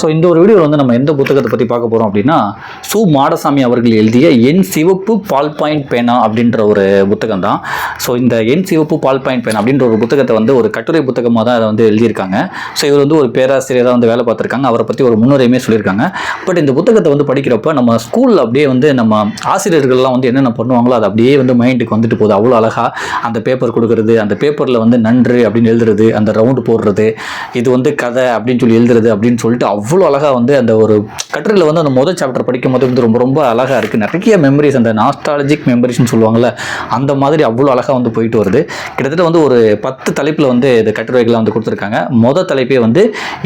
So இந்த ஒரு வீடியோவில் வந்து நம்ம எந்த புத்தகத்தை பற்றி பார்க்க போகிறோம் அப்படின்னா சு மாடசாமி அவர்கள் எழுதிய என் சிவப்பு பால் பாயிண்ட் பேனா அப்படின்ற ஒரு புத்தகம் தான் ஸோ இந்த என் சிவப்பு பால் பாயிண்ட் பேனா அப்படின்ற ஒரு புத்தகத்தை வந்து ஒரு கட்டுரை புத்தகமாக தான் அதை வந்து எழுதியிருக்காங்க. ஸோ இவர் வந்து ஒரு பேராசிரியராக வந்து வேலை பார்த்துருக்காங்க. அவரை பற்றி ஒரு முன்னுரையுமே சொல்லியிருக்காங்க. பட் இந்த புத்தகத்தை வந்து படிக்கிறப்ப நம்ம ஸ்கூலில் அப்படியே வந்து நம்ம ஆசிரியர்கள்லாம் வந்து என்னென்ன பண்ணுவாங்களோ அது அப்படியே வந்து மைண்டுக்கு வந்துட்டு போகுது. அவ்வளோ அழகாக அந்த பேப்பர் கொடுக்குறது அந்த பேப்பரில் வந்து நன்று அப்படின்னு எழுதுறது அந்த ரவுண்டு போடுறது இது வந்து கதை அப்படின்னு சொல்லி எழுதுறது அப்படின்னு சொல்லிட்டு அவ்வளோ அழகாக வந்து அந்த ஒரு கட்டுரையில் வந்து அந்த முதல் சாப்டர் படிக்கும் போது வந்து ரொம்ப ரொம்ப அழகாக இருக்குது நிறைய மெமரிஸ் அந்த நாஸ்டாலஜிக் மெமரிஸ்னு சொல்லுவாங்கள்ல அந்த மாதிரி அவ்வளோ அழகாக வந்து போயிட்டு வருது. கிட்டத்தட்ட வந்து ஒரு பத்து தலைப்பில் வந்து இந்த கட்டுரைகள்லாம் வந்து கொடுத்துருக்காங்க. மொதல் தலைப்பே வந்து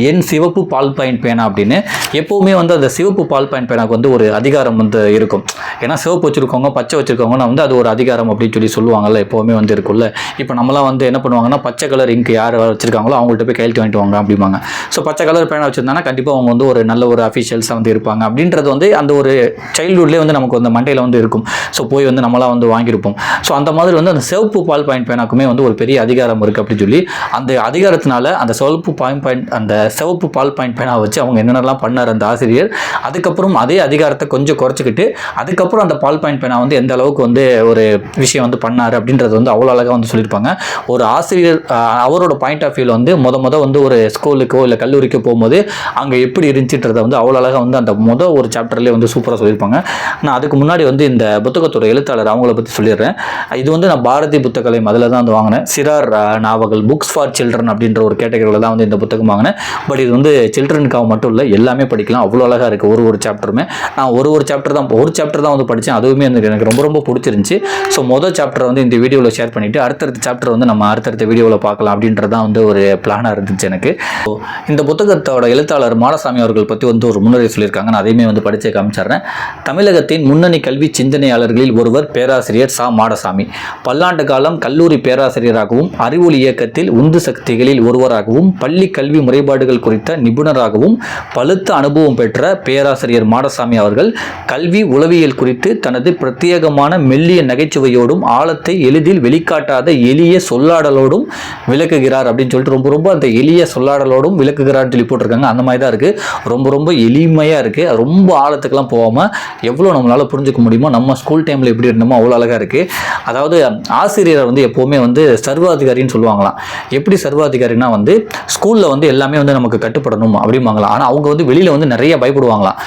என் சிவப்பு பால் பாயிண்ட் பேனா அப்படின்னு. எப்போவுமே வந்து அந்த சிவப்பு பால் பாயிண்ட் பேனாக்கு வந்து ஒரு அதிகாரம் வந்து இருக்கும். ஏன்னா சிவப்பு வச்சுருக்கவங்க பச்சை வச்சுருக்கவங்கன்னா வந்து அது ஒரு அதிகாரம் அப்படின்னு சொல்லி சொல்லுவாங்கல்ல எப்போவுமே வந்து இருக்கும்ல. இப்போ நம்மலாம் வந்து என்ன பண்ணுவாங்கன்னா பச்சை கலர் இங்க் யார் வச்சிருக்காங்களோ அவங்கள்ட்ட போய் கையெழுத்து வாங்கிட்டு வாங்க அப்படிம்பாங்க. ஸோ பச்சை கலர் பேனா வச்சுருந்தாங்கன்னா கண்டிப்பாக அவங்க வந்து ஒரு நல்ல ஒரு அஃபிஷியல்ஸாக வந்து இருப்பாங்க. அப்படின்றது வந்து அந்த ஒரு சைல்டுஹுட்லேயே வந்து நமக்கு அந்த மண்டையில் வந்து இருக்கும். ஸோ போய் வந்து நம்மளாம் வந்து வாங்கியிருப்போம். ஸோ அந்த மாதிரி வந்து அந்த சிவப்பு பால் பாயிண்ட் பேனாக்குமே வந்து ஒரு பெரிய அதிகாரம் இருக்குது அப்படின்னு சொல்லி அந்த அதிகாரத்தினால அந்த சிவப்பு பாயிண்ட் பாயிண்ட் அந்த சிவப்பு பால் பாயிண்ட் பேனா வச்சு அவங்க என்னென்னலாம் பண்ணார் அந்த ஆசிரியர் அதுக்கப்புறம் அதே அதிகாரத்தை கொஞ்சம் குறைச்சிக்கிட்டு அதுக்கப்புறம் அந்த பால் பாயிண்ட் பேனா வந்து எந்த அளவுக்கு வந்து ஒரு விஷயம் வந்து பண்ணார் அப்படின்றது வந்து அவ்வளோ அழகாக வந்து சொல்லியிருப்பாங்க. ஒரு ஆசிரியர் அவரோட பாயிண்ட் ஆஃப் வியூவில் வந்து முத முத வந்து ஒரு ஸ்கூலுக்கோ இல்லை கல்லூரிக்கோ போகும்போது அங்கே அங்கே எப்படி இருந்துச்சுன்றதை வந்து அவ்வளோ அழகாக வந்து அந்த மொதல் ஒரு சாப்டர்லேயே வந்து சூப்பராக சொல்லியிருப்பாங்க. நான் அதுக்கு முன்னாடி வந்து இந்த புத்தகத்தோட எழுத்தாளர் அவங்கள பற்றி சொல்லிடுறேன். இது வந்து நான் பாரதி புத்தகலை அதில் தான் வந்து வாங்கினேன். சிறார் நாவல் நாவல்கள் புக்ஸ் ஃபார் சில்ட்ரன் அப்படின்ற ஒரு கேட்டகரியில் தான் வந்து இந்த புத்தகம் வாங்கினேன். பட் இது வந்து சில்ட்ரனுக்காக மட்டும் இல்லை எல்லாமே படிக்கலாம். அவ்வளோ அழகாக இருக்குது ஒரு ஒரு சாப்டருமே நான் ஒரு ஒரு சாப்டர் தான் ஒரு சாப்டர் தான் வந்து படித்தேன் அதுவுமே எனக்கு எனக்கு ரொம்ப ரொம்ப பிடிச்சிருந்துச்சி. ஸோ மொதல் சாப்டர் வந்து இந்த வீடியோவில் ஷேர் பண்ணிவிட்டு அடுத்தடுத்த சாப்டர் வந்து நம்ம அடுத்தடுத்த வீடியோவில் பார்க்கலாம் அப்படின்றது தான் வந்து ஒரு பிளானாக இருந்துச்சு எனக்கு. So, இந்த புத்தகத்தோட எழுத்தாளர் மாடசாமி அவர்கள் பற்றி வந்து ஒரு முன்னுரை சொல்லியிருக்காங்க. நான் அதையுமே வந்து படித்தே காமிச்சிடுறேன். தமிழகத்தின் முன்னணி கல்வி சிந்தனையாளர்களில் ஒருவர் பேராசிரியர் சா. மாடசாமி. பல்லாண்டு காலம் கல்லூரி பேராசிரியராகவும் அறிவொளி இயக்கத்தில் உந்து சக்திகளில் ஒருவராகவும் பள்ளி கல்வி முறைப்பாடுகள் குறித்த நிபுணராகவும் பழுத்த அனுபவம் பெற்ற பேராசிரியர் மாடசாமி அவர்கள் கல்வி உளவியல் குறித்து தனது பிரத்யேகமான மெல்லிய நகைச்சுவையோடும் ஆழத்தை எளிதில் வெளிக்காட்டாத எளிய சொல்லாடலோடும் விளக்குகிறார் அப்படின்னு சொல்லிட்டு ரொம்ப ரொம்ப அந்த எளிய சொல்லாடலோடும் விளக்குகிறார்னு சொல்லி போட்டிருக்காங்க. அந்த மாதிரி தான் இருக்குது ரொம்ப ரொம்ப எளிமையாக இருக்குது ரொம்ப ஆழத்துக்கெல்லாம் போகாமல் எவ்வளோ நம்மளால் புரிஞ்சுக்க முடியுமோ நம்ம ஸ்கூல் டைமில் எப்படி இருந்தோமோ அவ்வளோ அழகாக இருக்குது அதாவது ஆசிரியரை வந்து எப்போவுமே வந்து சர்வாதிகாரின்னு சொல்லுவாங்களாம். எப்படி சர்வாதிகாரினா வந்து ஸ்கூலில் வந்து எல்லாமே வந்து நமக்கு கட்டுப்படணும் அப்படிம்பாங்களாம். ஆனால் அவங்க வந்து வெளியில் வந்து நிறைய பயப்படுவாங்களாம்.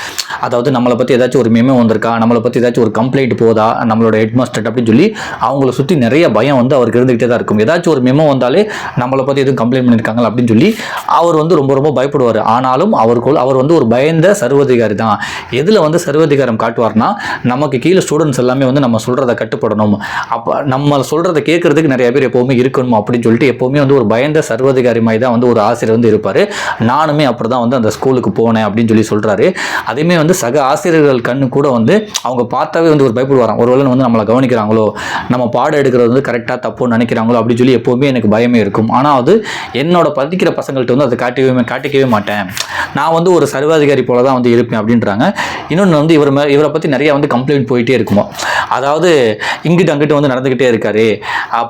அதாவது நம்மளை பற்றி ஏதாச்சும் ஒரு மேமே வந்திருக்கா? நம்மளை பற்றி ஏதாச்சும் ஒரு கம்ப்ளைண்ட் போதா? நம்மளோட ஹெட் மாஸ்டர் அப்படின்னு சொல்லி அவங்கள சுற்றி நிறைய பயம் வந்து அவருக்கு இருந்துகிட்டே தான் இருக்கும். ஏதாச்சும் ஒரு மெமோ வந்தாலே நம்மளை பற்றி எதுவும் கம்ப்ளைண்ட் பண்ணியிருக்காங்களா அப்படின்னு சொல்லி அவர் வந்து ரொம்ப ரொம்ப பயப்படுவார். ஆனாலும் அவருக்குள் அவர் வந்து ஒரு பயந்த சர்வதிகாரி தான். எதில் வந்து சர்வதிகாரம் காட்டுவார்னா நமக்கு கீழே ஸ்டூடெண்ட்ஸ் எல்லாமே வந்து நம்ம சொல்கிறத கட்டுப்படணும். அப்போ நம்ம சொல்கிறத கேட்கறதுக்கு நிறைய பேர் எப்போவுமே இருக்கணும் அப்படின்னு சொல்லிட்டு எப்போவுமே வந்து ஒரு பயந்த சர்வதிகாரி மாதிரி தான் வந்து ஒரு ஆசிரியர் வந்து இருப்பார். நானுமே அப்படி தான் வந்து அந்த ஸ்கூலுக்கு போனேன் அப்படின்னு சொல்லி சொல்கிறாரு அதேமே வந்து சக ஆசிரியர்கள் கண்ணு கூட வந்து அவங்க பார்த்தாவே வந்து ஒரு பயப்படுவாராம். ஒருவேளை வந்து நம்மளை கவனிக்கிறாங்களோ நம்ம பாடம் எடுக்கிறது வந்து கரெக்டாக தப்புன்னு நினைக்கிறாங்களோ அப்படின்னு சொல்லி எப்போவுமே எனக்கு பயமே இருக்கும். ஆனால் அது என்னோட படிக்கிற பசங்கள்கிட்ட வந்து அதை காட்டிக்கவே காட்டிக்கவே மாட்டேன். நான் வந்து ஒரு சர்வாதிகாரி போல தான் வந்து இருப்பேன் அப்படின்றாங்க. இன்னொன்று வந்து இவர் மே இவரை பற்றி நிறைய வந்து கம்ப்ளைண்ட் போயிட்டே இருக்குமோ? அதாவது இங்கிட்டு அங்கிட்டு வந்து நடந்துக்கிட்டே இருக்காரு.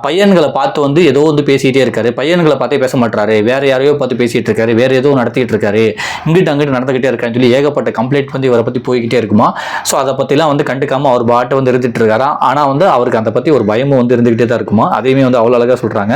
பையன்களை பார்த்து வந்து ஏதோ வந்து பேசிக்கிட்டே இருக்காரு. பையன்களை பார்த்தே பேச மாட்டாரு வேற யாரையோ பார்த்து பேசிகிட்டு இருக்காரு. வேற ஏதோ நடத்திட்டு இருக்காரு. இங்கிட்டு அங்கிட்டு நடந்துக்கிட்டே இருக்காருன்னு சொல்லி ஏகப்பட்ட கம்ப்ளைண்ட் வந்து இவரை பற்றி போய்கிட்டே இருக்குமா? ஸோ அதை பற்றிலாம் வந்து கண்டுக்காம அவர் பாட்டை வந்து இருந்துட்டு இருக்காராம் ஆனால் வந்து அவருக்கு அதை பற்றி ஒரு பயமும் வந்து இருந்துக்கிட்டே தான் இருக்குமா? அதையுமே வந்து அவ்வளோ அழகாக சொல்கிறாங்க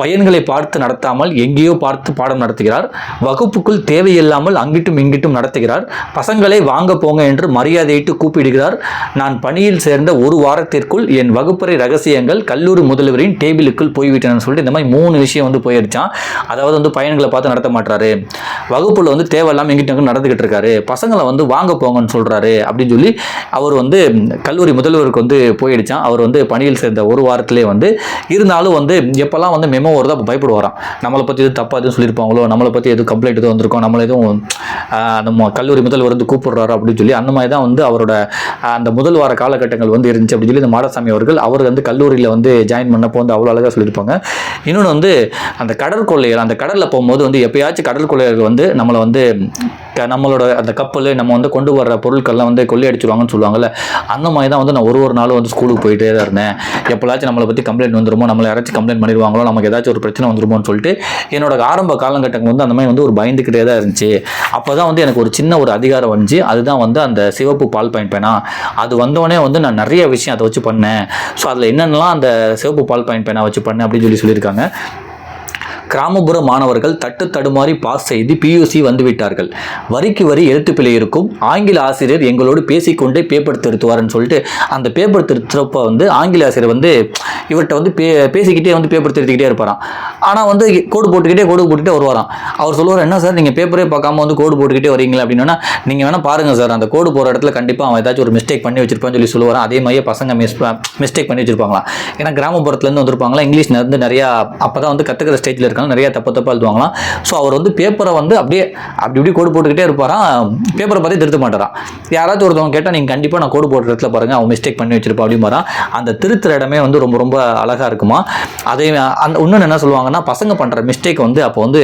பையன்களை பார்த்து நடத்தாமல் எங்கேயோ பார்த்து பாடம் நடத்துகிறார். வகுப்புக்குள் தேவையில்லாமல் அங்கிட்டும் இங்கிட்டும் நடத்துகிறார். பசங்களை வாங்க போங்க என்று மரியாதையிட்டு கூப்பிடுகிறார். நான் பணியில் சேர்ந்த ஒரு வாரத்திற்குள் என் வகுப்பறை ரகசியங்கள் கல்லூரி முதல்வரின் டேபிளுக்குள் போய்விட்டேன்னு சொல்லிட்டு இந்த மாதிரி மூணு விஷயம் வந்து போயிடுச்சான் அதாவது வந்து பையன்களை பார்த்து நடத்த மாட்டாரு. வகுப்புல வந்து தேவையில்லாமல் எங்கிட்ட அங்கிட்டும் நடந்துக்கிட்டு இருக்காரு. பசங்களை வந்து வாங்க போங்கன்னு சொல்றாரு அப்படின்னு சொல்லி அவர் வந்து கல்லூரி முதல்வருக்கு வந்து போயிடுச்சான் அவர் வந்து பணியில் சேர்ந்த ஒரு வாரத்திலே வந்து இருந்தாலும் வந்து எப்போல்லாம் வந்து மெமோ வருதோ அப்போ பயப்படுவாராம். நம்மளை பற்றி எதுவும் தப்பாக எதுவும் சொல்லியிருப்பாங்களோ நம்மளை பற்றி எதுவும் கம்ப்ளைண்ட் எதுவும் வந்திருக்கோம் நம்மளை எதுவும் நம்ம கல்லூரி முதல்வர் வந்து கூப்பிடுறாரு அப்படின்னு சொல்லி அந்த மாதிரி தான் வந்து அவரோட அந்த முதல் வார காலகட்டங்கள் வந்து இருந்துச்சு அப்படின்னு சொல்லி இந்த மாடசாமி அவர்கள் அவர் வந்து கல்லூரியில் வந்து ஜாயின் பண்ணப்போ வந்து அவ்வளோ அழகாக சொல்லியிருப்பாங்க. இன்னொன்று வந்து அந்த கடற்கொள்ளையர் அந்த கடலில் போகும்போது வந்து எப்பயாச்சும் கடற்கொள்ளையர்கள் வந்து நம்மளை வந்து க- நம்மளோட அந்த கப்பல் நம்ம வந்து கொண்டு வர்ற பொருட்கள்லாம் வந்து கொள்ளையடிச்சிருவாங்கன்னு சொல்லுவாங்கல்ல அந்த மாதிரி தான் வந்து நான் ஒரு ஒரு நாளும் வந்து ஸ்கூலுக்கு போயிட்டே தான் இருந்தேன். எப்போலாச்சும் நம்மளை பற்றி கம்ப்ளைண்ட் வந்துருமோ நம்மளை யாராச்சும் கம்ப்ளைண்ட் பண்ணிடுவாங்களோ நமக்கு ஏதாச்சும் ஒரு பிரச்சனை வந்துருமோன்னு சொல்லிட்டு என்னோட ஆரம்ப காலகட்டங்கள் வந்து அந்த மாதிரி வந்து ஒரு பயந்துக்கிட்டே தான் இருந்துச்சு. அப்போ தான் வந்து எனக்கு ஒரு சின்ன ஒரு அதிகாரம் வந்துச்சு. அதுதான் வந்து அந்த சிவப்பு பால் பாயிண்ட் பேனா. அது வந்தோடனே வந்து நான் நிறைய விஷயம் அதை வச்சு பண்ணேன். ஸோ அதில் என்னென்னலாம் அந்த சிவப்பு பால் பாயிண்ட் பேனா வச்சு பண்ணேன் அப்படின்னு சொல்லி சொல்லியிருக்காங்க. கிராமப்புற மாணவர்கள் தட்டு தடுமாறி பாஸ் செய்து பியூசி வந்துவிட்டார்கள். வரிக்கு வரி எழுத்துப்பிழை இருக்கும். ஆங்கில ஆசிரியர் எங்களோடு பேசிக்கொண்டே பேப்பர் திருத்துவார்னு சொல்லிட்டு அந்த பேப்பர் திருத்துறப்ப வந்து ஆங்கில ஆசிரியர் வந்து இவர்கிட்ட வந்து பே பேசிக்கிட்டே வந்து பேப்பர் திருத்திக்கிட்டே இருப்பாராம். ஆனால் வந்து கோடு போட்டுக்கிட்டே கோடு போட்டுக்கிட்டே வருவாராம். அவர் சொல்லுவார் என்ன சார் நீங்கள் பேப்பரே பார்க்காம வந்து கோடு போட்டுக்கிட்டே வரீங்களா? அப்படின்னா நீங்கள் வேணால் பாருங்கள் சார் அந்த கோடு போகிற இடத்துல கண்டிப்பாக அவன் ஏதாச்சும் ஒரு மிஸ்டேக் பண்ணி வச்சிருப்பான்னு சொல்லி சொல்லுவார் அதே மாதிரியே பசங்க மிஸ் மிஸ்டேக் பண்ணி வச்சிருப்பாங்களா ஏன்னா கிராமப்புறத்துலேருந்து வந்திருப்பாங்களா இங்கிலீஷ் வந்து நிறையா அப்போ தான் வந்து கற்றுக்கிற ஸ்டேஜில் இருக்காங்க. நிறைய தப்பு தப்பாக எழுதுவாங்களாம். ஸோ அவர் வந்து பேப்பரை வந்து அப்படியே அப்படி இப்படி கோடு போட்டுக்கிட்டே இருப்பாராம். பேப்பரை பார்த்து திருத்த மாட்டாராம். யாராச்சும் ஒருத்தவங்க கேட்டால் நீங்கள் கண்டிப்பாக நான் கோடு போடுற இடத்துல பாருங்க. அவன் மிஸ்டேக் பண்ணி வச்சிருப்பா அப்படிமாராம் அந்த திருத்துற இடமே வந்து ரொம்ப ரொம்ப அழகாக இருக்குமா. அதே அந்த இன்னொன்று என்ன சொல்லுவாங்கன்னா பசங்க பண்ணுற மிஸ்டேக் வந்து அப்போ வந்து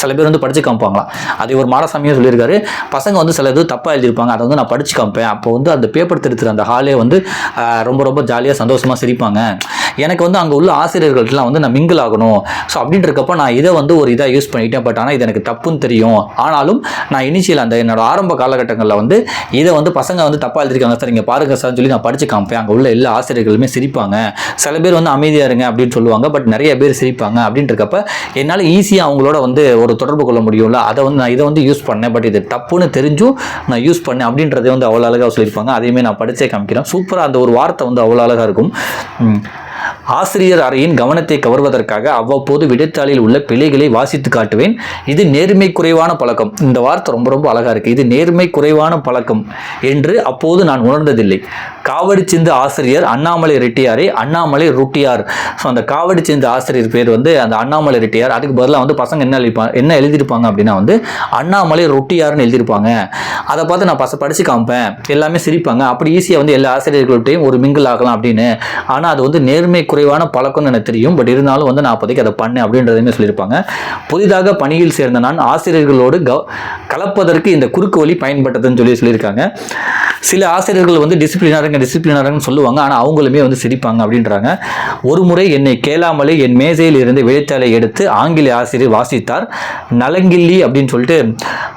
சில பேர் வந்து படிச்சு காமிப்பாங்களாம். அது ஒரு மாடசாமியே சொல்லியிருக்காரு. பசங்க வந்து சில இது தப்பாக எழுதியிருப்பாங்க. அதை வந்து நான் படிச்சு காமிப்பேன். அப்போ வந்து அந்த பேப்பர் திருத்துற அந்த ஹாலே வந்து ரொம்ப ரொம்ப ஜாலியாக சந்தோஷமாக சிரிப்பாங்க. எனக்கு வந்து அங்கே உள்ள ஆசிரியர்கள்ட்டலாம் வந்து நான் மிங்கிள் ஆகணும். ஸோ அப்படின்றக்கப்ப நான் இதை வந்து ஒரு இதாக யூஸ் பண்ணிட்டேன் பட் ஆனால் இது எனக்கு தப்புன்னு தெரியும். ஆனாலும் நான் இனிஷியல் அந்த என்னோட ஆரம்ப காலகட்டங்களில் வந்து இதை வந்து பசங்க வந்து தப்பாக எழுதிருக்காங்க. சார் இங்கே பாருங்க சார்னு சொல்லி நான் படிச்சு காமிப்பேன். அங்கே உள்ள எல்லா ஆசிரியர்களுமே சிரிப்பாங்க. சில பேர் வந்து அமைதியாக இருங்க அப்படின்னு சொல்லுவாங்க பட் நிறைய பேர் சிரிப்பாங்க அப்படின்றக்கப்ப என்னால் ஈஸியாக அவங்களோட வந்து ஒரு தொடர்பு கொள்ள முடியும்ல. அதை வந்து நான் இதை வந்து யூஸ் பண்ணேன் பட் இது தப்புன்னு தெரிஞ்சும் நான் யூஸ் பண்ணேன் அப்படின்றதே வந்து அவ்வளோ அழகாக சொல்லியிருப்பாங்க. அதையுமே நான் படித்தே காமிக்கிறேன். சூப்பராக அந்த ஒரு வார்த்தை வந்து அவ்வளோ அழகாக இருக்கும். ஆசிரியர் அறையின் கவனத்தை கவர்வதற்காக அவ்வப்போது விடைத்தாளில் உள்ள பிழைகளை வாசித்து காட்டுவேன். இது நேர்மை குறைவான பழக்கம். இந்த வார்த்தை ரொம்ப ரொம்ப அழகாக இருக்குது இது நேர்மை குறைவான பழக்கம் என்று அப்போது நான் உணர்ந்ததில்லை. காவடி சிந்து ஆசிரியர் அண்ணாமலை ரெட்டியாரை அண்ணாமலை ரொட்டியார். ஸோ அந்த காவடி சிந்து ஆசிரியர் பேர் வந்து அந்த அண்ணாமலை ரெட்டியார். அதுக்கு பதிலாக வந்து பசங்க என்ன எழுதிப்பாங்க என்ன எழுதியிருப்பாங்க அப்படின்னா வந்து அண்ணாமலை ரொட்டியார்னு எழுதியிருப்பாங்க. அதை பார்த்து நான் பச படித்து காமிப்பேன். எல்லாமே சிரிப்பாங்க. அப்படி ஈஸியாக வந்து எல்லா ஆசிரியர்கள்ட்டையும் ஒரு மிங்கிள் ஆகலாம் அப்படின்னு. ஆனால் அது வந்து நேர்மை குறைவான பழக்கம்னு எனக்கு தெரியும். பட் இருந்தாலும் வந்து நான் அப்போதைக்கு அதை பண்ணேன் அப்படின்றதையுமே சொல்லியிருப்பாங்க. புதிதாக பணியில் சேர்ந்த நான் ஆசிரியர்களோடு கவ கலப்பதற்கு இந்த குறுக்கு வழி பயன்பட்டதுன்னு சொல்லி சொல்லியிருக்காங்க. சில ஆசிரியர்கள் வந்து டிசிப்ளினாருங்க டிசிப்ளினாருங்கன்னு சொல்லுவாங்க. ஆனால் அவங்களுமே வந்து சிரிப்பாங்க அப்படின்றாங்க. ஒரு முறை என்னை கேளாமலே என் மேசையில் இருந்து விடைத்தாளை எடுத்து ஆங்கில ஆசிரியர் வாசித்தார். நலங்கில்லி அப்படின்னு சொல்லிட்டு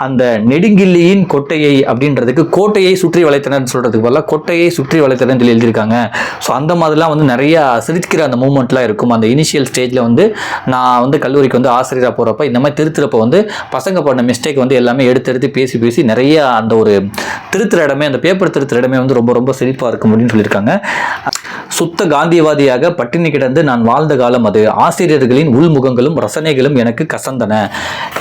அந்த நெடுங்கில்லியின் கொட்டையை அப்படின்றதுக்கு கோட்டையை சுற்றி வளைத்தனர்னு சொல்கிறதுக்கு பதிலாக கொட்டையை சுற்றி வளைத்தனர்னு சொல்லி எழுதியிருக்காங்க. ஸோ அந்த மாதிரிலாம் வந்து நிறையா சிரிக்கிற அந்த மூமெண்ட்லாம் இருக்கும். அந்த இனிஷியல் ஸ்டேஜில் வந்து நான் வந்து கல்லூரிக்கு வந்து ஆசிரியராக போகிறப்ப இந்த மாதிரி திருத்துறப்ப வந்து பசங்க பண்ண மிஸ்டேக் வந்து எல்லாமே எடுத்து எடுத்து பேசி பேசி நிறைய அந்த ஒரு திருத்துற இடமே அந்த பேப்பர் திருத்துற வந்து ரொம்ப ரொம்ப செழிப்பாக இருக்கும் அப்படின்னு சொல்லியிருக்காங்க. சுத்த காந்தியவாதியாக பட்டினி கிடந்து நான் வாழ்ந்த காலம் அது. ஆசிரியர்களின் உள்முகங்களும் ரசனைகளும் எனக்கு கசந்தன.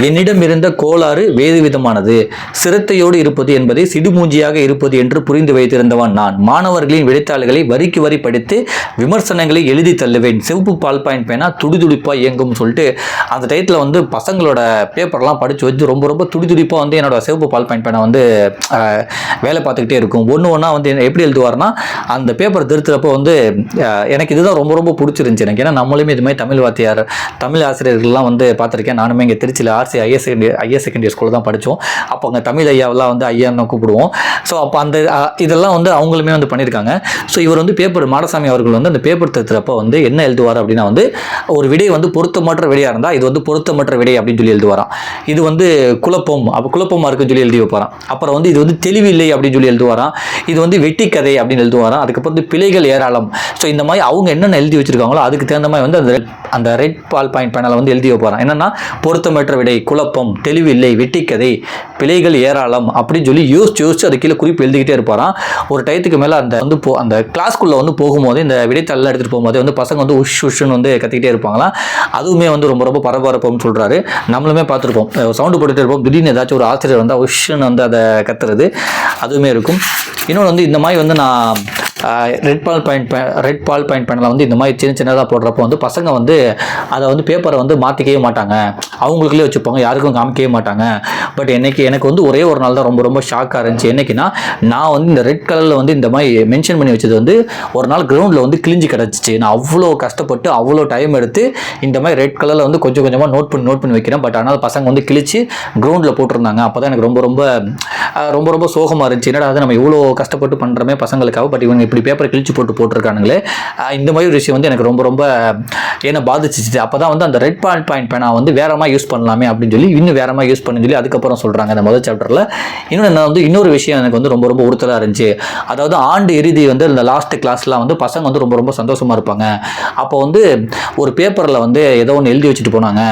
என்னிடம் இருந்த கோளாறு வேறு விதமானது சிரத்தையோடு இருப்பது என்பதை சிடுமூஞ்சியாக இருப்பது என்று புரிந்து வைத்திருந்தவன் நான். மாணவர்களின் விடைத்தாள்களை வரிக்கு வரி படித்து விமர்சனங்களை எழுதி தள்ளுவேன். சிவப்பு பால் பாயிண்ட் பேனா துடிதுடிப்பாக இயங்கும் சொல்லிட்டு அந்த டயத்தில் வந்து பசங்களோட பேப்பர்லாம் படித்து வச்சு ரொம்ப ரொம்ப துடிதுடிப்பாக வந்து என்னோட சிவப்பு பால் பாயிண்ட் பேனா வந்து வேலை பார்த்துக்கிட்டே இருக்கும். ஒன்று ஒன்றா வந்து என்ன- எப்படி எழுதுவார்னா அந்த பேப்பர் திருத்துறப்போ வந்து எனக்கு இதுதான் ரொம்ப ரொம்ப பிடிச்சிருந்துச்சி எனக்கு. ஏன்னா நம்மளுமே இது மாதிரி தமிழ் வாத்தியார் தமிழ் ஆசிரியர்கள்லாம் வந்து பார்த்துருக்கேன். நானுமே இங்கே திருச்சியில் RC higher secondary higher secondary ஸ்கூலில் தான் படித்தோம். அப்போ அங்கே தமிழ் ஐயாவெல்லாம் வந்து ஐயான்னு கூப்பிடுவோம். ஸோ அப்போ அந்த இதெல்லாம் வந்து அவங்களுமே வந்து பண்ணியிருக்காங்க. ஸோ இவர் வந்து பேப்பர் மாடசாமி அவர்கள் வந்து அந்த பேப்பர் திருத்துறப்ப வந்து என்ன எழுதுவார் அப்படின்னா வந்து ஒரு விடை வந்து பொருத்தமற்ற விடையாக இருந்தால் இது வந்து பொருத்தமற்ற விடை அப்படின்னு சொல்லி எழுதுவாராம். இது வந்து குழப்பம் அப்போ குழப்பமாக இருக்குன்னு சொல்லி எழுதி வைப்பாராம். அப்புறம் வந்து இது வந்து தெளிவில்லை அப்படின்னு சொல்லி எழுதுவாராம். இது வந்து வெட்டி கதை அப்படின்னு எழுதுவாராம். அதுக்கப்புறம் வந்து பிழைகள் ஏராளம் ஸோ இந்த மாதிரி அவங்க என்னென்ன எழுதி வச்சிருக்காங்களோ அதுக்கு தகுந்த மாதிரி வந்து அந்த அந்த ரெட் பால் பாயிண்ட் பேனலை வந்து எழுதி வைப்பாராம் என்னென்னா பொருத்தமற்ற விடை குழப்பம் தெளிவில்லை வெட்டிக்கதை கதை பிழைகள் ஏராளம் அப்படின்னு சொல்லி யோசிச்சு யோசிச்சு அது கீழே குறிப்பு எழுதிக்கிட்டே இருப்பாராம். ஒரு டயத்துக்கு மேலே அந்த வந்து போ அந்த கிளாஸ்க்குள்ளே வந்து போகும்போது இந்த விடைத்தாளெல்லாம் எடுத்துகிட்டு போகும்போது வந்து பசங்க வந்து உஷ் உஷ்னு வந்து கற்றுக்கிட்டே இருப்பாங்களாம். அதுவுமே வந்து ரொம்ப ரொம்ப பரபரப்புன்னு சொல்கிறாரு நம்மளுமே பார்த்துருப்போம். சவுண்டு போட்டுகிட்டே இருப்போம். திடீர்னு ஏதாச்சும் ஒரு ஆசிரியர் வந்தால் உஷ்ன்னு வந்து அதை கத்துறது. அதுவுமே இருக்கும். இன்னொன்று வந்து இந்த மாதிரி வந்து நான் red ball point red ball point பேனில் வந்து இந்த மாதிரி சின்ன சின்னதாக போடுறப்போ வந்து பசங்க வந்து அதை வந்து பேப்பரை வந்து மாற்றிக்கவே மாட்டாங்க. அவங்களுக்குள்ளே வச்சுப்பாங்க யாருக்கும் காமிக்கவே மாட்டாங்க. பட் என்னைக்கு எனக்கு வந்து ஒரே ஒரு நாள் தான் ரொம்ப ரொம்ப ஷாக்காக இருந்துச்சு. என்னைக்குன்னா நான் வந்து இந்த ரெட் கலரில் வந்து இந்த மாதிரி மென்ஷன் பண்ணி வச்சது வந்து ஒரு நாள் கிரவுண்டில் வந்து கிழிஞ்சு கிடச்சிச்சு நான் அவ்வளோ கஷ்டப்பட்டு அவ்வளோ டைம் எடுத்து இந்த மாதிரி ரெட் கலரில் வந்து கொஞ்சம் கொஞ்சமாக நோட் பண்ணி நோட் பண்ணி வைக்கிறேன். பட் ஆனால் பசங்க வந்து கிழிச்சு கிரவுண்டில் போட்டிருந்தாங்க. அப்போ தான் எனக்கு ரொம்ப ரொம்ப ரொம்ப ரொம்ப சோகமாக இருந்துச்சு. என்னடா அது நம்ம இவ்வளோ கஷ்டப்பட்டு பண்ணுறமே பசங்களுக்காக. பட் இவங்க இப்படி பேப்பரை கிழிச்சு போட்டு போட்டிருக்கானுங்களே. இந்த மாதிரி ஒரு விஷயம் வந்து எனக்கு ரொம்ப ரொம்ப என்னை பாதிச்சிச்சு. அப்போ தான் வந்து அந்த ரெட் பாயிண்ட் பாயிண்ட் பேனா வந்து வேறமா யூஸ் பண்ணலாமே அப்படின்னு சொல்லி இன்னும் வேற மாதிரி யூஸ் பண்ணி சொல்லி அதுக்கப்புறம் சொல்கிறாங்க அந்த முதல் சாப்டரில் இன்னும் என்ன வந்து இன்னொரு விஷயம் எனக்கு வந்து ரொம்ப ரொம்ப உறுத்தலாக இருந்துச்சு. அதாவது ஆண்டு இறுதி வந்து இந்த லாஸ்ட் கிளாஸ்லாம் வந்து பசங்க வந்து ரொம்ப ரொம்ப சந்தோஷமாக இருப்பாங்க. அப்போ வந்து ஒரு பேப்பரில் வந்து ஏதோ ஒன்று எழுதி வச்சுட்டு போனாங்க.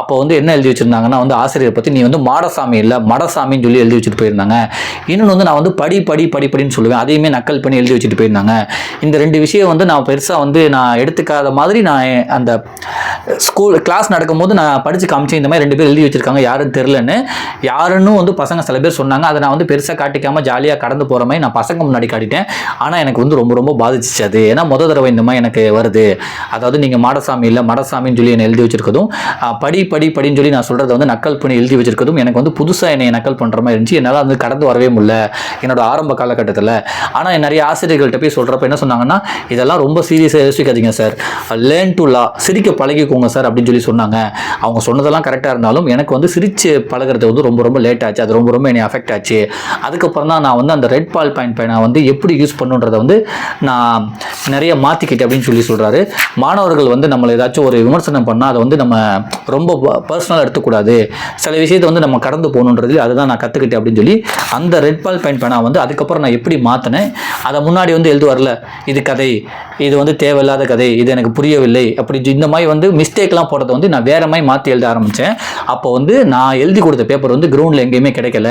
அப்போ வந்து என்ன எழுதி வச்சுருந்தாங்கன்னா வந்து ஆசிரியர் பற்றி நீ வந்து மாடசாமி இல்லை மடசாமின்னு சொல்லி எழுதி வச்சுட்டு போயிருந்தாங்க. இன்னொன்று வந்து நான் வந்து படி படி படி படின்னு சொல்லுவேன். அதையுமே நக்கல் பண்ணி எழுதி வச்சுட்டு போயிருந்தாங்க. இந்த ரெண்டு விஷயம் வந்து நான் பெருசாக வந்து நான் எடுத்துக்காத மாதிரி நான் அந்த ஸ்கூல் கிளாஸ் நடக்கும்போது நான் படித்து காமிச்சேன் இந்த மாதிரி ரெண்டு பேர் எழுதி வச்சிருக்காங்க. யாரும் தெரிலன்னு யாருன்னு வந்து பசங்க சில பேர் சொன்னாங்க. அதை நான் வந்து பெருசாக காட்டிக்காமல் ஜாலியாக கடந்து போகிற மாதிரி நான் பசங்க முன்னாடி காட்டிட்டேன். ஆனால் எனக்கு வந்து ரொம்ப ரொம்ப பாதிச்சிச்சு அது. ஏன்னா முத தடவை இந்த மாதிரி எனக்கு வருது. அதாவது நீங்கள் மாடசாமி இல்லை மடசாமின்னு சொல்லி என்னை எழுதி வச்சிருக்கதும் படி படி படின்னு சொல்லி நான் சொல்கிறத வந்து நக்கல் பண்ணி எழுதி வச்சிருக்கதும் எனக்கு வந்து புதுசாக என்னை நக்கல் பண்ணுற மாதிரி இருந்துச்சு. என்னால் வந்து கடந்து வரவே முடியல. என்னோட ஆரம்ப காலகட்டத்தில். ஆனால் நிறைய ஆசிரியர்கள்ட்ட போய் சொல்கிறப்ப என்ன சொன்னாங்கன்னா இதெல்லாம் ரொம்ப சீரியஸாக யோசிக்காதீங்க சார் லேர்ன் டு லா சிரிக்க பழகி போங்க சார் அப்படின்னு சொல்லி சொன்னாங்க. அவங்க சொன்னதெல்லாம் கரெக்டாக இருந்தாலும் எனக்கு வந்து சிரித்து பழகுறது வந்து ரொம்ப ரொம்ப லேட் ஆச்சு. அது ரொம்ப ரொம்ப என்னை அஃபெக்ட் ஆச்சு. அதுக்கப்புறம் தான் நான் வந்து அந்த ரெட் பால் பாயிண்ட் பேனை வந்து எப்படி யூஸ் பண்ணுன்றதை வந்து நான் நிறைய மாற்றிக்கிட்டேன் அப்படின்னு சொல்லி சொல்கிறாரு மாணவர்கள் வந்து நம்மளை ஏதாச்சும் ஒரு விமர்சனம் பண்ணால் அதை வந்து நம்ம ரொம்ப பர்சனலாக எடுத்துக்கூடாது. சில விஷயத்தை வந்து நம்ம கடந்து போகணுன்றது அதுதான் நான் கற்றுக்கிட்டேன் அப்படின்னு சொல்லி அந்த ரெட் பால் பாயிண்ட் பேனா வந்து அதுக்கப்புறம் நான் எப்படி மாற்றினேன் அதை முன்னாடி வந்து எழுதுவார்ல இது கதை இது வந்து தேவையில்லாத கதை இது எனக்கு புரியவில்லை அப்படி இந்த மாதிரி வந்து மிஸ்டேக்லாம் போடுறத வந்து நான் வேற மாதிரி மாற்றி எழுத ஆரம்பித்தேன் அப்போ வந்து நான் எழுதி கொடுத்த பேப்பர் வந்து கிரவுண்டில் எங்கேயுமே கிடைக்கல.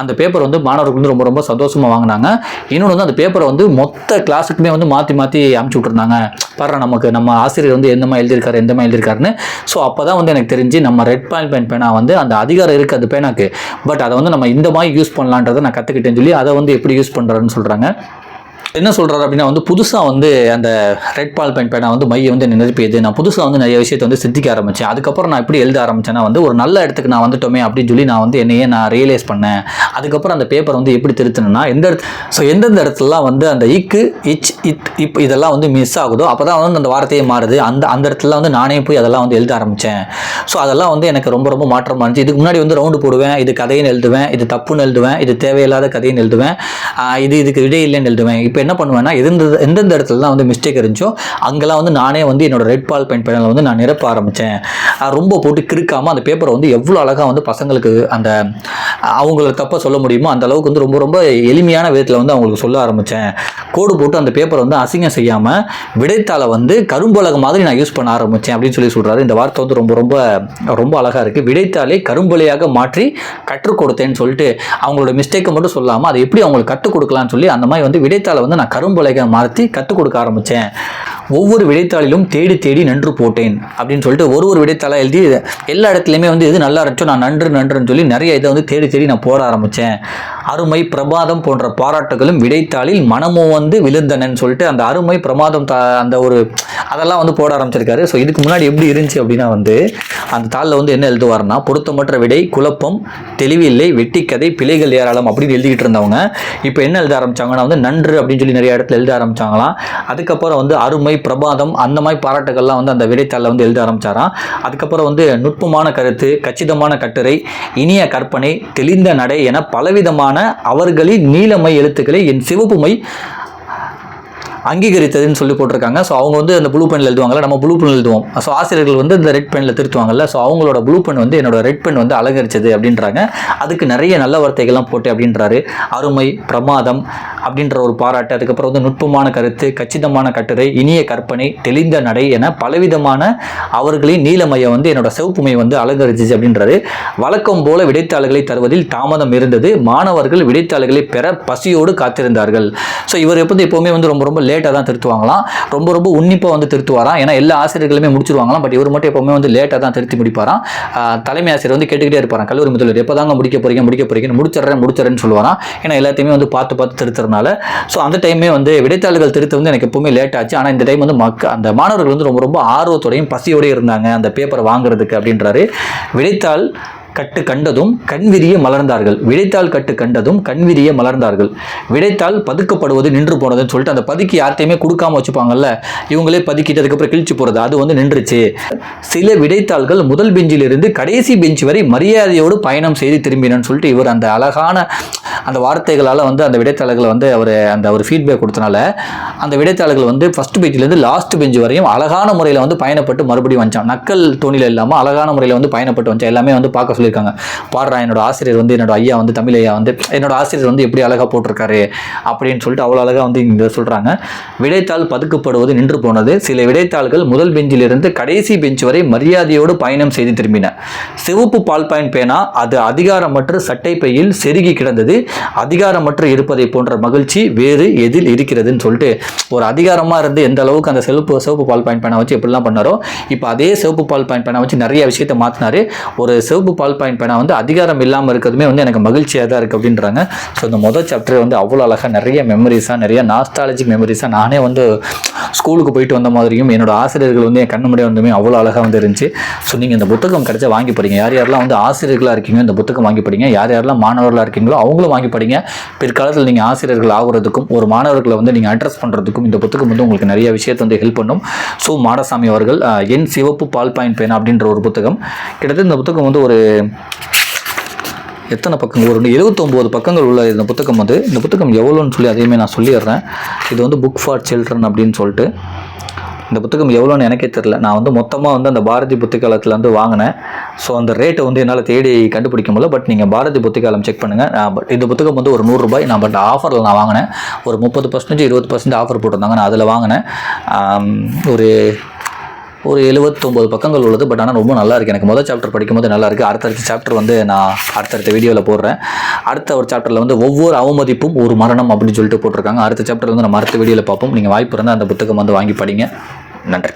அந்த பேப்பர் வந்து மாணவர்கள் வந்து ரொம்ப ரொம்ப சந்தோஷமாக வாங்கினாங்க. இன்னொன்று வந்து அந்த பேப்பரை வந்து மொத்த கிளாஸுக்குமே வந்து மாற்றி மாற்றி அமுச்சு விட்ருந்தாங்க பாரு நமக்கு நம்ம ஆசிரியர் வந்து எந்த மாதிரி எழுதியிருக்காரு எந்த மாதிரி எழுதியிருக்காருன்னு. ஸோ அப்போ தான் வந்து எனக்கு தெரிஞ்சு நம்ம ரெட் பாயிண்ட் பென் பேனா வந்து அந்த அதிகாரம் இருக்குது அது பேனாக்கு பட் அதை வந்து நம்ம இந்த மாதிரி யூஸ் பண்ணலான்றதை நான் கற்றுக்கிட்டேன்னு சொல்லி அதை வந்து எப்படி யூஸ் பண்ணுறாருன்னு சொல்கிறாங்க என்ன சொல்கிறாரு அப்படின்னா வந்து புதுசாக வந்து அந்த ரெட் பால் பென் பேனா வந்து மையை வந்து நினைப்பியது நான் புதுசாக வந்து நிறைய விஷயத்தை வந்து சிந்திக்க ஆரம்பித்தேன் அதுக்கப்புறம் நான் எப்படி எழுத ஆரம்பிச்சேன்னா வந்து ஒரு நல்ல இடத்துக்கு நான் வந்துட்டோமே அப்படின்னு சொல்லி நான் வந்து என்னையே நான் ரியலைஸ் பண்ணேன். அதுக்கப்புறம் அந்த பேப்பர் வந்து எப்படி திருத்தணும்னா எந்த ஸோ எந்தெந்த இடத்துலலாம் வந்து அந்த இக்கு இச் இத் இப் இதெல்லாம் வந்து மிஸ் ஆகுதோ அப்போ தான் வந்து அந்த வார்த்தையே மாறுது. அந்த அந்த இடத்துல வந்து நானே போய் அதெல்லாம் வந்து எழுத ஆரம்பித்தேன் ஸோ அதெல்லாம் வந்து எனக்கு ரொம்ப ரொம்ப மாற்றமாக இருந்துச்சு. இதுக்கு முன்னாடி வந்து ரவுண்டு போடுவேன் இது கதைன்னு எழுதுவேன் இது தப்புன்னு எழுதுவேன் இது தேவையில்லாத கதைன்னு எழுதுவேன் இது இதுக்கு விடை இல்லைன்னு எழுதுவேன். இப்போ இப்போ என்ன பண்ணுவேன்னா எந்தெந்த எந்தெந்த இடத்துலலாம் வந்து மிஸ்டேக் இருந்துச்சோ அங்கெல்லாம் வந்து நானே வந்து என்னோட ரெட் பால் பென் பேனல் வந்து நான் நிரப்ப ஆரம்பித்தேன் ரொம்ப போட்டு கிறுக்காமல் அந்த பேப்பரை வந்து எவ்வளோ அழகாக வந்து பசங்களுக்கு அந்த அவங்கள தப்பாக சொல்ல முடியுமோ அந்த அளவுக்கு வந்து ரொம்ப ரொம்ப எளிமையான விதத்தில் வந்து அவங்களுக்கு சொல்ல ஆரம்பித்தேன் கோடு போட்டு அந்த பேப்பரை வந்து அசிங்கம் செய்யாமல் விடைத்தாளை வந்து கரும்பலகம் மாதிரி நான் யூஸ் பண்ண ஆரம்பித்தேன் அப்படின்னு சொல்லி சொல்கிறாரு இந்த வார்த்தை வந்து ரொம்ப ரொம்ப ரொம்ப அழகாக இருக்குது விடைத்தாளை கரும்பலையாக மாற்றி கற்றுக் கொடுத்தேன்னு சொல்லிட்டு அவங்களோட மிஸ்டேக்கை மட்டும் சொல்லாமல் அதை எப்படி அவங்களுக்கு கற்றுக் கொடுக்கலாம்னு சொல்லி அந்த மாதிரி வந்து விடைத்தாளை வந்து நான் கரும்பலைகளை மாற்றி கற்றுக் கொடுக்க ஆரம்பித்தேன் ஒவ்வொரு விடைத்தாளிலும் தேடி தேடி நன்று போட்டேன் அப்படின்னு சொல்லிட்டு ஒரு ஒரு விடைத்தாளாக எழுதி எல்லா இடத்துலையுமே வந்து எது நல்லா இருந்துச்சோ நான் நன்று நன்றுன்னு சொல்லி நிறைய இதை வந்து தேடி தேடி நான் போட ஆரம்பித்தேன் அருமை பிரபாதம் போன்ற பாராட்டுகளும் விடைத்தாளில் மனமும் வந்து விழுந்தனன்னு சொல்லிட்டு அந்த அருமை பிரமாதம் தா அந்த ஒரு அதெல்லாம் வந்து போட ஆரம்பிச்சிருக்காரு. ஸோ இதுக்கு முன்னாடி எப்படி இருந்துச்சு அப்படின்னா வந்து அந்த தாளில் வந்து என்ன எழுதுவார்னா பொருத்தமற்ற விடை குழப்பம் தெளிவில்லை வெட்டிக்கதை பிழைகள் ஏராளம் அப்படின்னு எழுதிக்கிட்டு இருந்தவங்க. இப்போ என்ன எழுத ஆரம்பிச்சாங்கன்னா வந்து நன்று அப்படின்னு சொல்லி நிறைய இடத்துல எழுத ஆரம்பிச்சாங்களாம். அதுக்கப்புறம் வந்து அருமை பிரபாதம் அந்த மாதிரி பாராட்டுகள்லாம் வந்து அந்த விடைத்தாளில் வந்து எழுத ஆரம்பித்தாராம் அதுக்கப்புறம் வந்து நுட்பமான கருத்து கச்சிதமான கட்டுரை இனிய கற்பனை தெளிந்த நடை என பலவிதமான அவர்களின் நீலமை எழுத்துக்களை என் சிவப்புமை அங்கீகரித்ததுன்னு சொல்லி போட்டிருக்காங்க. ஸோ அவங்க வந்து அந்த ப்ளூ பெனில் எழுதுவாங்கல்ல நம்ம ப்ளூ பென் எழுதுவோம். ஸோ ஆசிரியர்கள் வந்து இந்த ரெட் பெனில் திருத்துவாங்கல்ல. ஸோ அவங்களோட ப்ளூ பென் வந்து என்னோட ரெட் பென் வந்து அலங்கரிச்சது அப்படின்றாங்க. அதுக்கு நிறைய நல்ல வார்த்தைகள்லாம் போட்டு அப்படின்றாரு. அருமை பிரமாதம் அப்படின்ற ஒரு பாராட்டு. அதுக்கப்புறம் வந்து நுட்பமான கருத்து கச்சிதமான கட்டுரை இனிய கற்பனை தெளிந்த நடை என பலவிதமான அவர்களின் நீலமையை வந்து என்னோட சிவப்புமை வந்து அலங்கரிச்சிச்சு அப்படின்றாரு. வழக்கம் போல விடைத்தாள்களை தருவதில் தாமதம் இருந்தது. மாணவர்கள் விடைத்தாள்களை பெற பசியோடு காத்திருந்தார்கள். ஸோ இவர் எப்போது எப்போவுமே வந்து ரொம்ப ரொம்ப லேட்டாக தான் திருத்துவாங்களாம். ரொம்ப ரொம்ப உன்னிப்பாக வந்து திருத்துவாராம். ஏன்னா எல்லா ஆசிரியர்களுமே முடிச்சிருவாங்களாம். பட் இவர் மட்டும் எப்போவுமே வந்து லேட்டாக தான் திருத்தி முடிப்பாராம். தலைமை ஆசிரியர் வந்து கேட்டுக்கிட்டே இருப்பாராம். கல்லூரி முதல்வர் எப்போ தாங்க முடிக்க போறீங்க? முடிக்க போறீங்க முடிச்சிடுறேன் முடிச்சிடுறேன்னு சொல்லுவாராம். ஏன்னா எல்லாத்தையுமே வந்து பார்த்து பார்த்து திருத்துறதுனால. ஸோ அந்த டைமே வந்து விடைத்தாள்கள் திருத்த வந்து எனக்கு எப்பவுமே லேட் ஆச்சு. ஆனால் இந்த டைம் வந்து மக்க அந்த மாணவர்கள் வந்து ரொம்ப ரொம்ப ஆர்வத்தோடையும் பசியோடையும் இருந்தாங்க. அந்த பேப்பரை வாங்குறதுக்கு அப்படின்றாரு. விடைத்தாள் கட்டு கண்டதும் கண்விரிய மலர்ந்தார்கள். விடைத்தாள் கட்டு கண்டதும் கண்விரிய மலர்ந்தார்கள். விடைத்தாள் பதுக்கப்படுவது நின்று போனதுன்னு சொல்லிட்டு அந்த பதுக்கி யார்த்தையுமே கொடுக்காம வச்சுப்பாங்கல்ல இவங்களே பதுக்கிட்டு அதுக்கப்புறம் கிழிச்சு போகிறது அது வந்து நின்றுச்சு. சில விடைத்தாள்கள் முதல் பெஞ்சிலிருந்து கடைசி பெஞ்ச் வரை மரியாதையோடு பயணம் செய்து திரும்பினன்னு சொல்லிட்டு இவர் அந்த அழகான அந்த வார்த்தைகளால் வந்து அந்த விடைத்தாள்களை வந்து அவர் அந்த ஒரு ஃபீட்பேக் கொடுத்தனால அந்த விடைத்தாள்கள் வந்து ஃபஸ்ட் பெஞ்சிலேருந்து லாஸ்ட் பெஞ்ச் வரையும் அழகான முறையில் வந்து பயணப்பட்டு மறுபடியும் வந்துச்சான் நக்கல் தோணியில் இல்லாமல் அழகான முறையில் வந்து பயணப்பட்டு வந்துச்சான் எல்லாமே வந்து பார்க்க சொல்லியிருக்காங்க. பாடுறா என்னோட ஆசிரியர் வந்து என்னோட ஐயா வந்து தமிழ் ஐயா வந்து என்னோட ஆசிரியர் வந்து எப்படி அழகாக போட்டிருக்காரு அப்படின்னு சொல்லிட்டு அவ்வளோ அழகாக வந்து இங்கே சொல்கிறாங்க விடைத்தாள் பதுக்கப்படுவது நின்று போனது. சில விடைத்தாள்கள் முதல் பெஞ்சிலிருந்து கடைசி பெஞ்ச் வரை மரியாதையோடு பயணம் செய்து திரும்பின. சிவப்பு பால் பாயிண்ட் பேனா அது அதிகாரமற்ற சட்டை பையில் செருகி கிடந்தது. அதிகாரமற்று இருப்பதை போன்ற மகிழ்ச்சி வேறு எதில் இருக்கிறதுன்னு சொல்லிட்டு ஒரு அதிகாரமாக இருந்து எந்த அளவுக்கு அந்த சிவப்பு சிவப்பு பால் பாயிண்ட் பேனா வச்சு எப்படிலாம் பண்ணாரோ இப்போ அதே சிவப்பு பால் பாயிண்ட் பேனா வச்சு நிறைய விஷயத்தை மாற்றினாரு ஒரு சிவப்பு பால் பாயிண்ட் பேனா வந்து அதிகாரம் இல்லாமல் இருக்கிறதுமே வந்து எனக்கு மகிழ்ச்சியாக தான் இருக்குது அப்படின்றாங்க. ஸோ இந்த மொதல் சாப்டர் வந்து அவ்வளோ அழகாக நிறைய மெமரிஸாக நிறைய நாஸ்டாலஜிக் மெமரிஸாக நானே வந்து ஸ்கூலுக்கு போயிட்டு வந்த மாதிரியும் என்னோட ஆசிரியர்கள் வந்து என் கண்ணு முன்னாடி வந்துமே அவ்வளோ அழகாக வந்து இருந்துச்சு. ஸோ நீங்கள் இந்த புத்தகம் கிடைச்சா வாங்கி படிங்க. யார் யாரெல்லாம் வந்து ஆசிரியர்களாக இருக்கீங்க இந்த புத்தகம் வாங்கி படிங்க. யார் யாரெல்லாம் மாணவர்களாக இருக்கீங்களோ அவங்களும் வாங்கி படிங்க. பிற்காலத்தில் நீங்கள் ஆசிரியர்கள் ஆகுறதுக்கும் ஒரு மாணவர்களை வந்து நீங்கள் அட்ரஸ் பண்ணுறதுக்கும் இந்த புத்தகம் வந்து உங்களுக்கு நிறைய விஷயத்தை வந்து ஹெல்ப் பண்ணும். ஸோ மாடசாமி அவர்கள் என் சிவப்பு பால் பாயிண்ட் பேனா அப்படின்ற ஒரு புத்தகம். கிட்டத்தட்ட இந்த புத்தகம் வந்து ஒரு எத்தனை பக்கங்கள்? ஒரு எழுபத்தொம்போது பக்கங்கள் உள்ள இந்த புத்தகம் வந்து இந்த புத்தகம் எவ்வளோன்னு சொல்லி அதையுமே நான் சொல்லிடுறேன். இது வந்து புக் ஃபார் சில்ட்ரன் அப்படின்னு சொல்லிட்டு. இந்த புத்தகம் எவ்வளோன்னு எனக்கே தெரில நான் வந்து மொத்தமாக வந்து அந்த பாரதி புத்தகாலத்தில் வந்து வாங்கினேன். ஸோ அந்த ரேட்டை வந்து என்னால் தேடி கண்டுபிடிக்க முடியல. பட் நீங்கள் பாரதி புத்தகாலம் செக் பண்ணுங்கள் பட் இந்த புத்தகம் வந்து ஒரு நூறுரூபாய் நான் பட் ஆஃபரில் நான் வாங்கினேன். ஒரு முப்பது பர்சன்டேஜ் இருபது பர்சன்ட் ஆஃபர் போட்டிருந்தாங்க. நான் அதில் வாங்கினேன். ஒரு ஒரு எழுபத்தொம்பது பக்கங்கள் உள்ளது பட் ஆனால் ரொம்ப நல்லா இருக்குது எனக்கு முதல் சாப்டர் படிக்கும்போது நல்லா இருக்குது அடுத்தடுத்த சாப்டர் வந்து நான் அடுத்தடுத்த வீடியோவில் போடுறேன். அடுத்த ஒரு சாப்டரில் வந்து ஒவ்வொரு அவமதிப்பும் ஒரு மரணம் அப்படின்னு சொல்லிட்டு போட்டிருக்காங்க. அடுத்த சாப்டர் வந்து நம்ம அடுத்த வீடியோவில் பார்ப்போம். நீங்கள் வாய்ப்பு இருந்தால் அந்த புத்தகம் வந்து வாங்கி படிங்க. நன்றி.